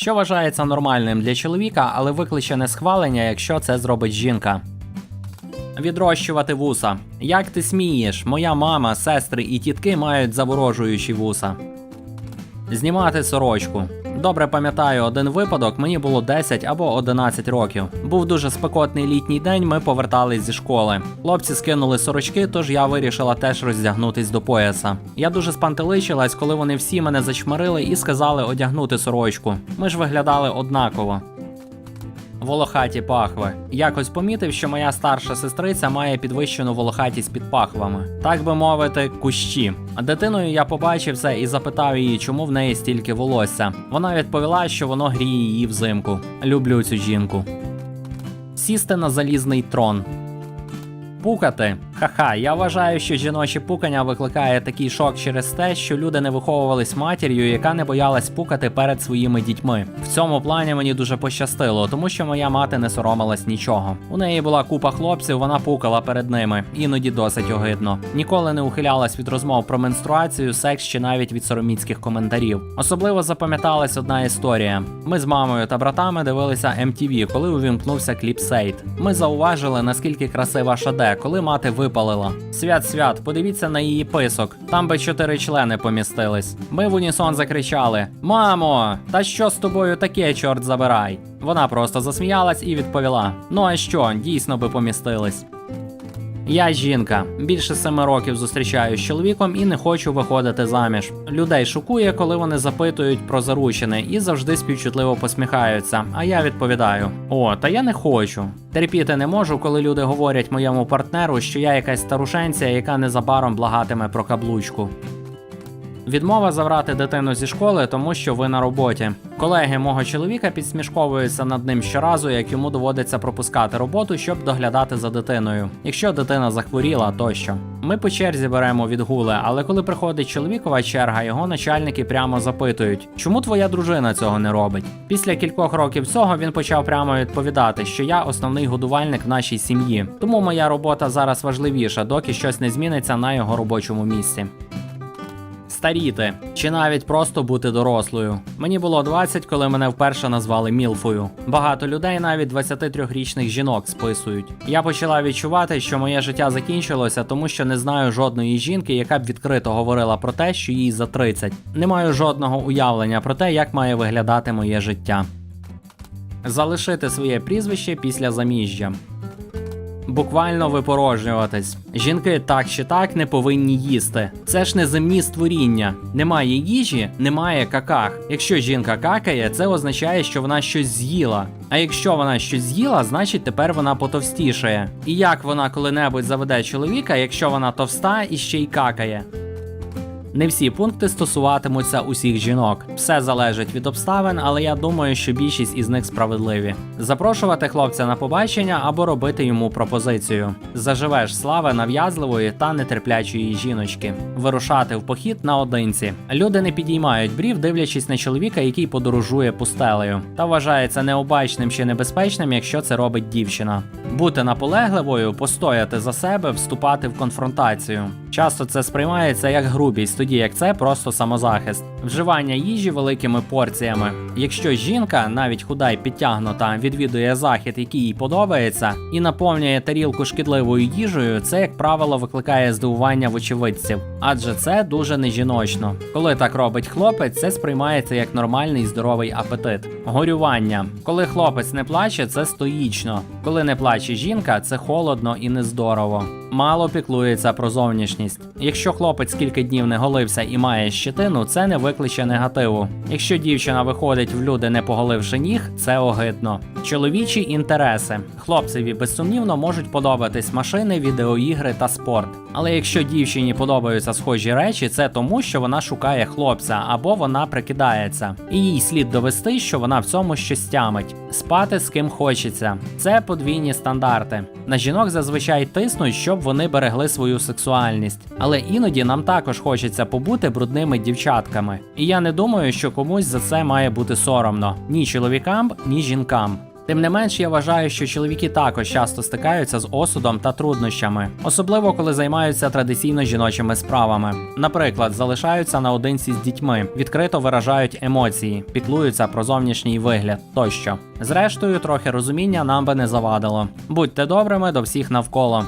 що вважається нормальним для чоловіка, але викличе несхвалення, якщо це зробить жінка. Відрощувати вуса. Як ти смієш? Моя мама, сестри і тітки мають заворожуючі вуса. Знімати сорочку. Добре пам'ятаю один випадок, мені було 10 або 11 років. Був дуже спекотний літній день, ми повертались зі школи. Хлопці скинули сорочки, тож я вирішила теж роздягнутись до пояса. Я дуже спантеличилась, коли вони всі мене зачмарили і сказали одягнути сорочку. Ми ж виглядали однаково. Волохаті пахви. Якось помітив, що моя старша сестриця має підвищену волохатість під пахвами, так би мовити, кущі. А дитиною я побачив це і запитав її, чому в неї стільки волосся. Вона відповіла, що воно гріє її взимку. Люблю цю жінку. Сісти на залізний трон. Пукати. Ха-ха, я вважаю, що жіноче пукання викликає такий шок через те, що люди не виховувались матір'ю, яка не боялась пукати перед своїми дітьми. В цьому плані мені дуже пощастило, тому що моя мати не соромилась нічого. У неї була купа хлопців, вона пукала перед ними, іноді досить огидно. Ніколи не ухилялась від розмов про менструацію, секс чи навіть від сороміцьких коментарів. Особливо запам'яталась одна історія. Ми з мамою та братами дивилися MTV, коли увімкнувся кліп Сейт. Ми зауважили, наскільки красива Шаде, коли мати випалила. Свят свят, подивіться на її писок. Там би чотири члени помістились. Ми в унісон закричали: Мамо, та що з тобою таке, чорт забирай? Вона просто засміялась і відповіла: Ну а що, дійсно би помістились. Я жінка. Більше семи років зустрічаюсь з чоловіком і не хочу виходити заміж. Людей шокує, коли вони запитують про заручини і завжди співчутливо посміхаються. А я відповідаю: О, та я не хочу. Терпіти не можу, коли люди говорять моєму партнеру, що я якась старушенця, яка незабаром благатиме про каблучку. Відмова забрати дитину зі школи, тому що ви на роботі. Колеги мого чоловіка підсмішковуються над ним щоразу, як йому доводиться пропускати роботу, щоб доглядати за дитиною, якщо дитина захворіла тощо. Ми по черзі беремо відгули, але коли приходить чоловікова черга, його начальники прямо запитують, чому твоя дружина цього не робить. Після кількох років цього він почав прямо відповідати, що я основний годувальник в нашій сім'ї, тому моя робота зараз важливіша, доки щось не зміниться на його робочому місці старіти, чи навіть просто бути дорослою. Мені було 20, коли мене вперше назвали Мілфою. Багато людей навіть 23-річних жінок списують. Я почала відчувати, що моє життя закінчилося, тому що не знаю жодної жінки, яка б відкрито говорила про те, що їй за 30. Не маю жодного уявлення про те, як має виглядати моє життя. Залишити своє прізвище після заміжжя. Буквально випорожнюватись. Жінки так чи так не повинні їсти. Це ж не земні створіння. Немає їжі, немає каках. Якщо жінка какає, це означає, що вона щось з'їла. А якщо вона щось з'їла, значить тепер вона потовстішає. І як вона коли-небудь заведе чоловіка, якщо вона товста і ще й какає? Не всі пункти стосуватимуться усіх жінок. Все залежить від обставин, але я думаю, що більшість із них справедливі. Запрошувати хлопця на побачення або робити йому пропозицію. Заживеш слави нав'язливої та нетерплячої жіночки. Вирушати в похід наодинці. Люди не підіймають брів, дивлячись на чоловіка, який подорожує пустелею, та вважається необачним чи небезпечним, якщо це робить дівчина. Бути наполегливою, постояти за себе, вступати в конфронтацію. Часто це сприймається як грубість, тоді як це просто самозахист. Вживання їжі великими порціями. Якщо жінка, навіть худа й підтягнута, відвідує захід, який їй подобається, і наповнює тарілку шкідливою їжею, це, як правило, викликає здивування в очевидців, адже це дуже нежіночно. Коли так робить хлопець, це сприймається як нормальний здоровий апетит. Горювання. Коли хлопець не плаче, це стоїчно. Коли не плаче жінка, це холодно і нездорово. Мало піклується про зовнішність. Якщо хлопець кілька днів не голився і має щетину, це не викличе негативу. Якщо дівчина виходить в люди, не поголивши ніг, це огидно. Чоловічі інтереси. Хлопцеві безсумнівно можуть подобатись машини, відеоігри та спорт. Але якщо дівчині подобаються схожі речі, це тому, що вона шукає хлопця або вона прикидається. І їй слід довести, що вона в цьому щось тямить. Спати з ким хочеться. Це подвійні стандарти. На жінок зазвичай тиснуть, щоб вони берегли свою сексуальність. Але іноді нам також хочеться побути брудними дівчатками. І я не думаю, що комусь за це має бути соромно ні чоловікам, ні жінкам. Тим не менш, я вважаю, що чоловіки також часто стикаються з осудом та труднощами, особливо коли займаються традиційно жіночими справами. Наприклад, залишаються наодинці з дітьми, відкрито виражають емоції, піклуються про зовнішній вигляд тощо. Зрештою, трохи розуміння нам би не завадило. Будьте добрими до всіх навколо.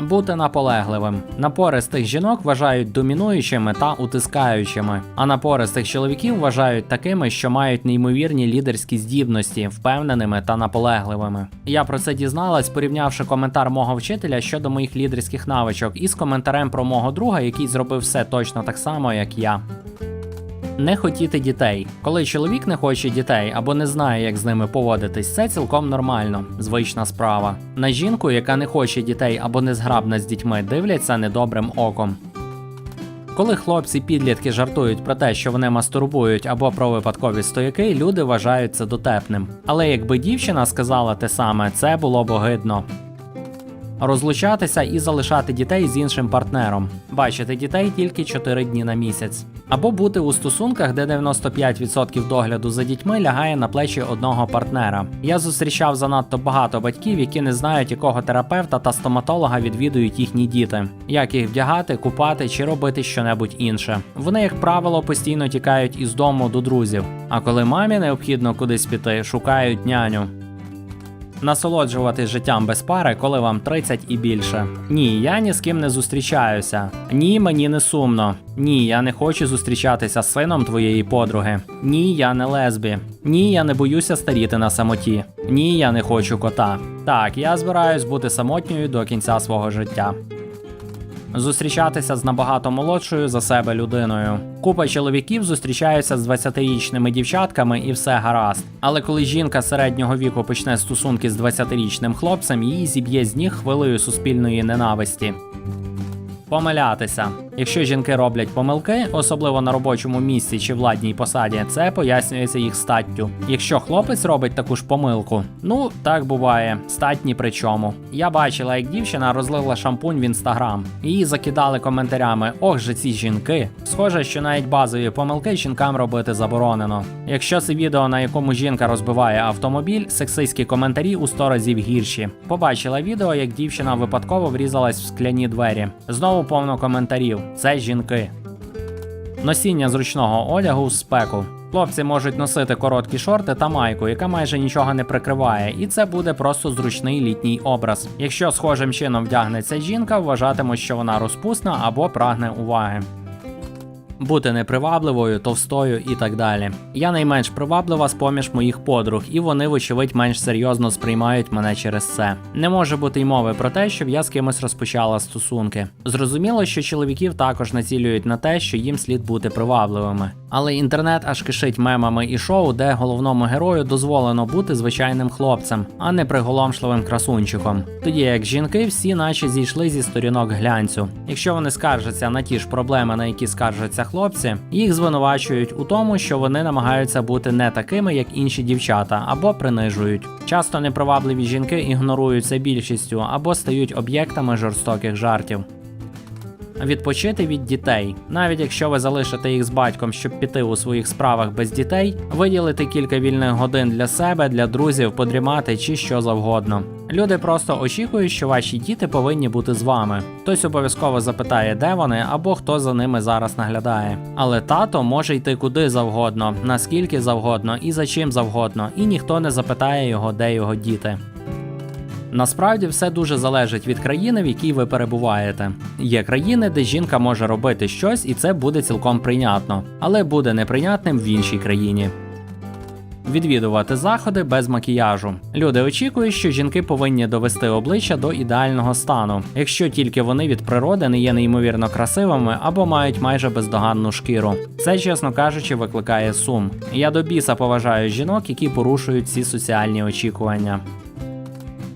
Бути наполегливим. Напористих жінок вважають домінуючими та утискаючими, а напористих чоловіків вважають такими, що мають неймовірні лідерські здібності, впевненими та наполегливими. Я про це дізналась, порівнявши коментар мого вчителя щодо моїх лідерських навичок із коментарем про мого друга, який зробив все точно так само, як я. Не хотіти дітей. Коли чоловік не хоче дітей або не знає, як з ними поводитись, це цілком нормально, звична справа. На жінку, яка не хоче дітей або не зграбна з дітьми, дивляться недобрим оком. Коли хлопці підлітки жартують про те, що вони мастурбують або про випадкові стояки, люди вважають це дотепним. Але якби дівчина сказала те саме, це було б огидно. Розлучатися і залишати дітей з іншим партнером, бачити дітей тільки 4 дні на місяць, або бути у стосунках, де 95% догляду за дітьми лягає на плечі одного партнера. Я зустрічав занадто багато батьків, які не знають, якого терапевта та стоматолога відвідують їхні діти, як їх вдягати, купати чи робити щонебудь інше. Вони, як правило, постійно тікають із дому до друзів. А коли мамі необхідно кудись піти, шукають няню. Насолоджуватись життям без пари, коли вам 30 і більше. Ні, я ні з ким не зустрічаюся. Ні, мені не сумно. Ні, я не хочу зустрічатися з сином твоєї подруги. Ні, я не лесбі. Ні, я не боюся старіти на самоті. Ні, я не хочу кота. Так, я збираюсь бути самотньою до кінця свого життя. Зустрічатися з набагато молодшою за себе людиною. Купа чоловіків зустрічаються з 20-річними дівчатками і все гаразд. Але коли жінка середнього віку почне стосунки з 20-річним хлопцем, її зіб'є з ніг хвилею суспільної ненависті. Помилятися. Якщо жінки роблять помилки, особливо на робочому місці чи владній посаді, це пояснюється їх статтю. Якщо хлопець робить таку ж помилку, ну так буває, стать ні при чому. Я бачила, як дівчина розлила шампунь в інстаграм. Її закидали коментарями: ох же ці жінки. Схоже, що навіть базові помилки жінкам робити заборонено. Якщо це відео, на якому жінка розбиває автомобіль, сексистські коментарі у 100 разів гірші. Побачила відео, як дівчина випадково врізалась в скляні двері. Знову повно коментарів. Це жінки. Носіння зручного одягу в спеку. Хлопці можуть носити короткі шорти та майку, яка майже нічого не прикриває, і це буде просто зручний літній образ. Якщо схожим чином вдягнеться жінка, вважатимуть, що вона розпусна або прагне уваги. Бути непривабливою, товстою і так далі. Я найменш приваблива з поміж моїх подруг, і вони, вочевидь, менш серйозно сприймають мене через це. Не може бути й мови про те, щоб я з кимось розпочала стосунки. Зрозуміло, що чоловіків також націлюють на те, що їм слід бути привабливими. Але інтернет аж кишить мемами і шоу, де головному герою дозволено бути звичайним хлопцем, а не приголомшливим красунчиком. Тоді як жінки всі наче зійшли зі сторінок глянцю. Якщо вони скаржаться на ті ж проблеми, на які скаржаться хлопці, їх звинувачують у тому, що вони намагаються бути не такими, як інші дівчата, або принижують. Часто непривабливі жінки ігноруються більшістю або стають об'єктами жорстоких жартів. Відпочити від дітей, навіть якщо ви залишите їх з батьком, щоб піти у своїх справах без дітей, виділити кілька вільних годин для себе, для друзів, подрімати чи що завгодно. Люди просто очікують, що ваші діти повинні бути з вами. Хтось обов'язково запитає, де вони або хто за ними зараз наглядає. Але тато може йти куди завгодно, наскільки завгодно і за чим завгодно, і ніхто не запитає його, де його діти. Насправді все дуже залежить від країни, в якій ви перебуваєте. Є країни, де жінка може робити щось, і це буде цілком прийнятно, але буде неприйнятним в іншій країні. Відвідувати заходи без макіяжу. Люди очікують, що жінки повинні довести обличчя до ідеального стану, якщо тільки вони від природи не є неймовірно красивими або мають майже бездоганну шкіру. Це, чесно кажучи, викликає сум. Я до біса поважаю жінок, які порушують ці соціальні очікування.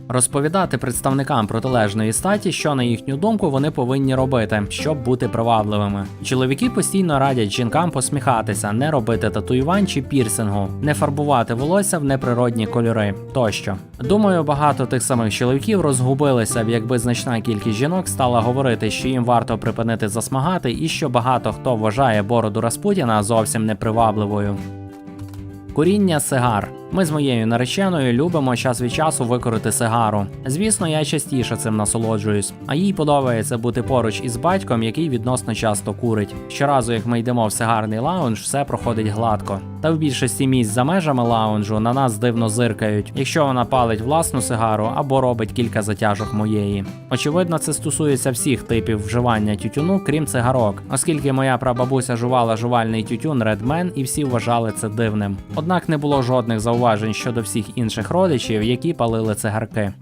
Розповідати представникам протилежної статі, що на їхню думку вони повинні робити, щоб бути привабливими. Чоловіки постійно радять жінкам посміхатися, не робити татуювань чи пірсингу, не фарбувати волосся в неприродні кольори тощо. Думаю, багато тих самих чоловіків розгубилися б, якби значна кількість жінок стала говорити, що їм варто припинити засмагати, і що багато хто вважає бороду Распутіна зовсім непривабливою. Куріння сигар. Ми з моєю нареченою любимо час від часу викорити сигару. Звісно, я частіше цим насолоджуюсь, а їй подобається бути поруч із батьком, який відносно часто курить. Щоразу, як ми йдемо в сигарний лаунж, все проходить гладко. Та в більшості місць за межами лаунжу на нас дивно зиркають, якщо вона палить власну сигару або робить кілька затяжок моєї. Очевидно, це стосується всіх типів вживання тютюну, крім цигарок, оскільки моя прабабуся жувала жувальний тютюн Redman і всі вважали це дивним. Однак не було жодних зауважень щодо всіх інших родичів, які палили цигарки.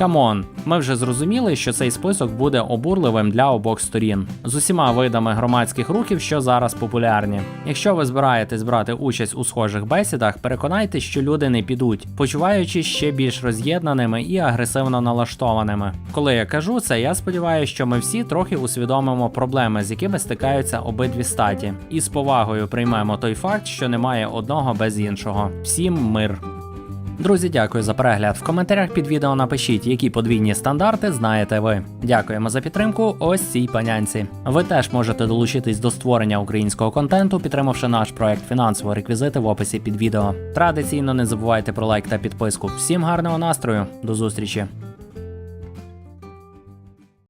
Камон, ми вже зрозуміли, що цей список буде обурливим для обох сторін з усіма видами громадських рухів, що зараз популярні. Якщо ви збираєтесь брати участь у схожих бесідах, переконайтесь, що люди не підуть, почуваючись ще більш роз'єднаними і агресивно налаштованими. Коли я кажу це, я сподіваюся, що ми всі трохи усвідомимо проблеми, з якими стикаються обидві статі, і з повагою приймемо той факт, що немає одного без іншого. Всім мир. Друзі, дякую за перегляд. В коментарях під відео напишіть, які подвійні стандарти знаєте ви. Дякуємо за підтримку. Ось цій панянці. Ви теж можете долучитись до створення українського контенту, підтримавши наш проект фінансово. Реквізити в описі під відео. Традиційно не забувайте про лайк та підписку. Всім гарного настрою, до зустрічі!